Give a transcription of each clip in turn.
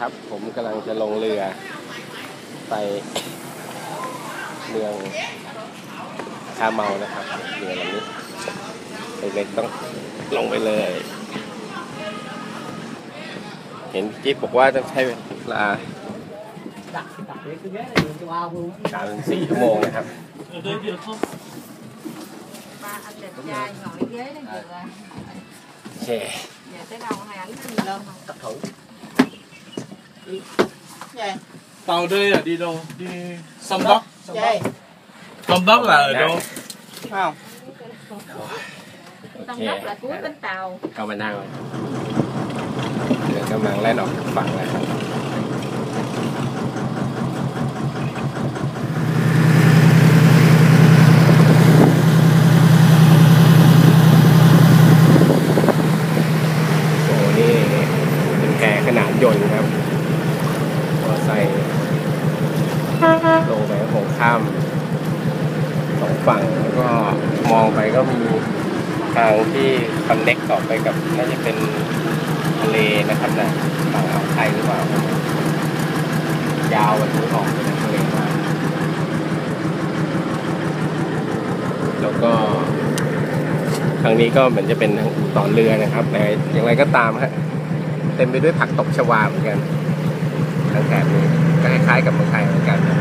ครับผมกำลังจะลงเรือ ไปเมืองคาเมานะครับเรือลำนี้เล็กๆต้องลงไปเลย เห็นพี่จิ๊บบอกว่าต้องใช้เวลา đặt đặt cái cái ghế này đường châu Âu luôn สามถึงสี่ชั่วโมงนะครับ ba anh đẹp trai ngồi ghế đó vừa à. โอเค về tới đâu hai ảnh gì lên không tập thử Tàu đây là đi đâu? Đi sông Đốc. chơi Sông Đốc là ở Dạ. đâu? không โอ Sông เค Đốc là cuối bến tàu เข้ามานั่งเรือกำลังแล่นออกจากฝั่งแล้วครับโอ้นี่เป็นแพขนาดยนต์ครับมอ ไซค์ลงไปโขงข้ามสองฝั่งแล้วก็มองไปก็มีทางที่คอนเน็กต่อไปกับน่าจะเป็นทะเลนะครับนะฝั่งอ่าวไทยหรือเปล่า ยาวไปถึงออกไปในทะเลมาแล้วก็ครั้งนี้ก็เหมือนจะเป็นต่อเรือนะครับแต่อย่างไรก็ตามฮะเต็มไปด้วยผักตบชวาเหมือนกัน ทางแถบนี้ก็คล้ายๆกับเมืองไทยเหมือนกันนะ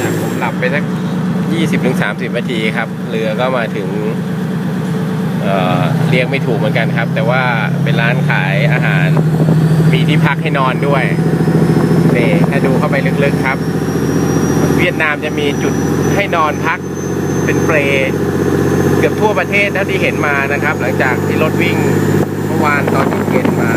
จากผมหลับไปสัก ยี่สิบถึงสามสิบนาทีครับ เรือก็มาถึงเเรียกไม่ถูกเหมือนกันครับ แต่ว่าเป็นร้านขายอาหาร มีที่พักให้นอนด้วยนี่ถ้าดูเข้าไปลึกๆครับ เวียดนามจะมีจุดให้นอนพักเป็นเปรเกือบทั่วประเทศเท่าที่เห็นมานะครับ หลังจากที่รถวิ่งเมื่อวานตอนเย็นๆมา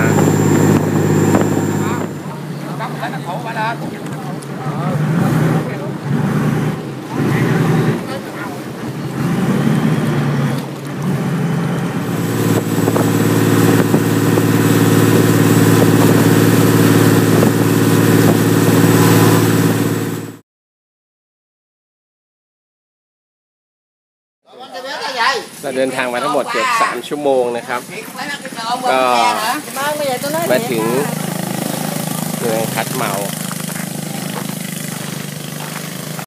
เราเดินทางมาทั้งหมดเกือบสามชั่วโมงนะครับ ก็ Vâng, bây giờ tôi nói มา thiệt ถึง nha. เมืองคัดเมา